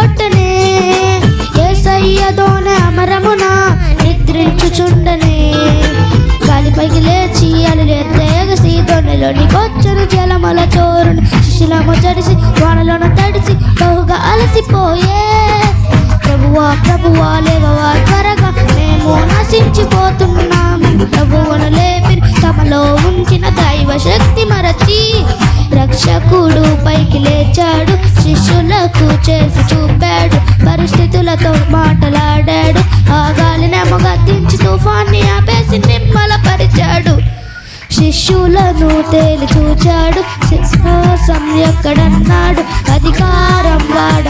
చోటనే కొట్టనే అమరమున నిద్రించుచుండనే. గాలిపైకి లేచి అలిలేస్తే ఎగసి దొన్నెలోని కొచ్చను జలముల చోరును శిశిలము చడిసి వానలోన తడిసి బహుగా అలసిపోయే. ప్రభువా ప్రభువా లేవవా త్వరగా మేము నశించిపోతున్నాము. ప్రభువును లేపి తమలో ఉంచిన దైవ శక్తి మరచి రక్షకుడు పైకి లేచాడు శిష్యులకు చేసి చూపాడు పరిస్థితులతో మాటలాడాడు. ఆ గాలినేమో గద్దించి తుఫాన్ని ఆపేసి నిమ్మలపరిచాడు. శిష్యులను తేలి చూచాడు. విశ్వాసం ఎక్కడన్నాడు? అధికారం వాడమన్నాడు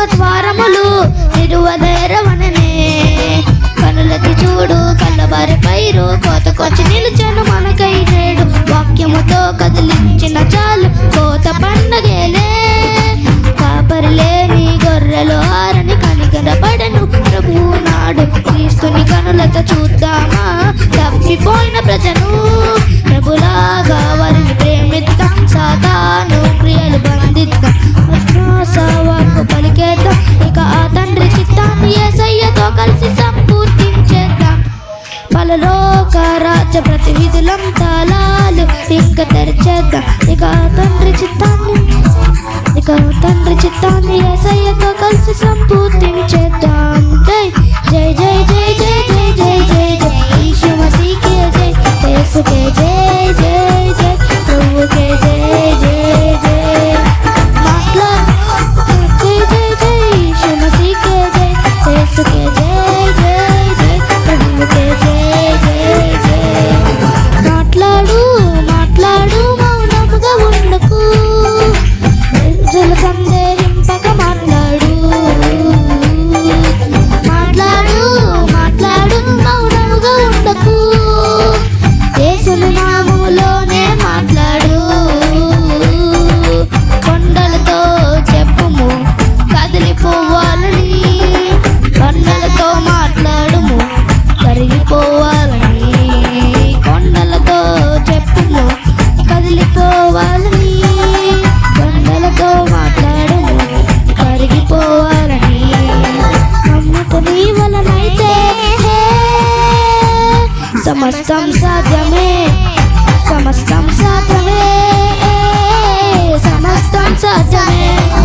లోక ద్వారములు నిరువదేరవననే కనులకి చూడు కళ్ళబారి పైరు కోతకొచ్చి నిలిచాను మనకై నేడు. వాక్యముతో కదిలించిన చాలు కోత పండగేలే. కాపరిలేని గొర్రెలు ఆరని కనికరపడను ప్రభు నాడు. క్రీస్తుని కనులతో చూద్దామా? తప్పిపోయిన ప్రజను ప్రభులాగా వారిని ప్రేమిద్దాం సాతాను. క్రియలు బంధిద్దాం. వాకు పలికేద్దాం. ఇక ఆ తండ్రి చిత్తాన్ని ఏసయ్యతో కలిసి సంపూర్తించేద్దాం. పలలోక రాజ్య ప్రతివిధులం తాళాలు ఇంక తెరిచేద్దాం. ఇక ఆ తండ్రి చిత్తాన్ని సమస్తం సాధ్యమే. సమస్తం సాధ్యమే. సమస్తం సాధ్యమే.